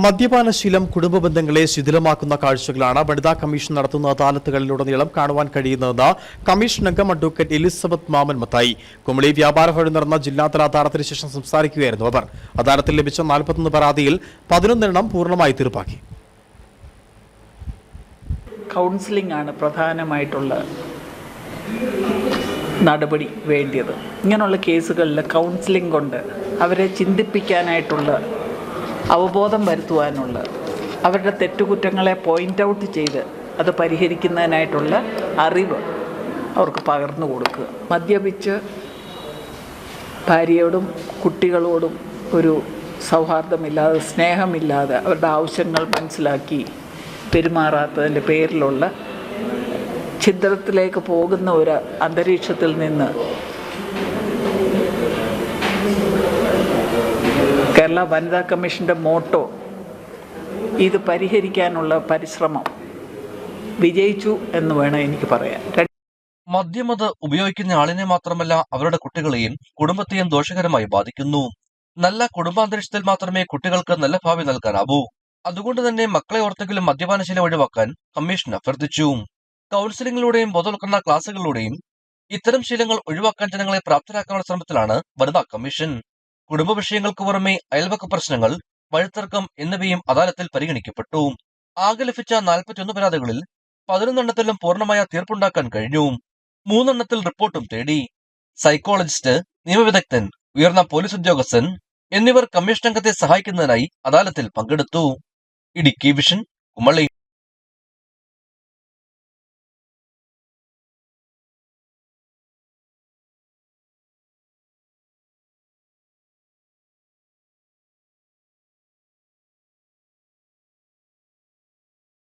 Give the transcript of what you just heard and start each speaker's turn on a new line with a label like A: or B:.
A: മദ്യപാനശീലം കുടുംബ ബന്ധങ്ങളെ ശിഥിലമാക്കുന്ന കാഴ്ചകളാണ് വനിതാ കമ്മീഷൻ നടത്തുന്ന അദാലത്തുകളിലുടനീളം കാണുവാൻ കഴിയുന്നതെന്ന് കമ്മീഷൻ അംഗം അഡ്വക്കേറ്റ് എലിസബത്ത് മാമൻ മത്തായി. കുമളി വ്യാപാര ഭവനിൽ നടന്ന ജില്ലാതല അദാലത്തിന് ശേഷം സംസാരിക്കുകയായിരുന്നു അവർ. അദാലത്തിൽ ലഭിച്ച നാൽപ്പത്തൊന്ന് പരാതിയിൽ പതിനൊന്നെണ്ണം പൂർണമായി തീർപ്പാക്കി.
B: കൗൺസിലിംഗ് ആണ് പ്രധാനമായിട്ടുള്ള നടപടി വേണ്ടിയത്. ഇങ്ങനെയുള്ള കേസുകളിൽ കൗൺസിലിംഗ് കൊണ്ട് അവരെ ചിന്തിപ്പിക്കാനായിട്ടുള്ള അവബോധം വരുത്തുവാനുള്ള അവരുടെ തെറ്റുകുറ്റങ്ങളെ പോയിന്റ് ഔട്ട് ചെയ്ത് അത് പരിഹരിക്കുന്നതിനായിട്ടുള്ള അറിവ് അവർക്ക് പകർന്നു കൊടുക്കുക. മദ്യപിച്ച് ഭാര്യയോടും കുട്ടികളോടും ഒരു സൗഹാർദ്ദമില്ലാതെ സ്നേഹമില്ലാതെ അവരുടെ ആവശ്യങ്ങൾ മനസ്സിലാക്കി പെരുമാറാത്തതിന്റെ പേരിലുള്ള ഛിദ്രത്തിലേക്ക് പോകുന്ന ഒരു അന്തരീക്ഷത്തിൽ നിന്ന് കേരള വനിതാ കമ്മീഷന്റെ മോട്ടോ ഇത് പരിഹരിക്കാനുള്ള പരിശ്രമം വിജയിച്ചു എന്ന് വേണം എനിക്ക് പറയാൻ.
C: മദ്യമത് ഉപയോഗിക്കുന്ന ആളിനെ മാത്രമല്ല അവരുടെ കുട്ടികളെയും കുടുംബത്തെയും ദോഷകരമായി ബാധിക്കുന്നു. നല്ല കുടുംബാന്തരീക്ഷത്തിൽ മാത്രമേ കുട്ടികൾക്ക് നല്ല ഭാവി നൽകാനാവൂ. അതുകൊണ്ട് തന്നെ മക്കളെ ഓർത്തെങ്കിലും മദ്യപാനശീലം ഒഴിവാക്കാൻ കമ്മീഷൻ അഭ്യർത്ഥിച്ചു. കൗൺസിലിംഗിലൂടെയും ബോധവൽക്കരണ ക്ലാസുകളിലൂടെയും ഇത്തരം ശീലങ്ങൾ ഒഴിവാക്കാൻ ജനങ്ങളെ പ്രാപ്തരാക്കാനുള്ള ശ്രമത്തിലാണ് വനിതാ കമ്മീഷൻ. കുടുംബ വിഷയങ്ങൾക്ക് പുറമെ അയൽവക്ക പ്രശ്നങ്ങൾ വഴിത്തർക്കം എന്നിവയും അദാലത്തിൽ പരിഗണിക്കപ്പെട്ടു. ആകെ ലഭിച്ച നാൽപ്പത്തിയൊന്ന് പരാതികളിൽ പതിനൊന്നെണ്ണത്തിലും പൂർണമായ തീർപ്പുണ്ടാക്കാൻ കഴിഞ്ഞു. മൂന്നെണ്ണത്തിൽ റിപ്പോർട്ടും തേടി. സൈക്കോളജിസ്റ്റ് നിയമവിദഗ്ധൻ ഉയർന്ന പോലീസ് ഉദ്യോഗസ്ഥൻ എന്നിവർ കമ്മീഷൻ അംഗത്തെ സഹായിക്കുന്നതിനായി അദാലത്തിൽ പങ്കെടുത്തു. ഇടുക്കി വിഷൻ കുമളി.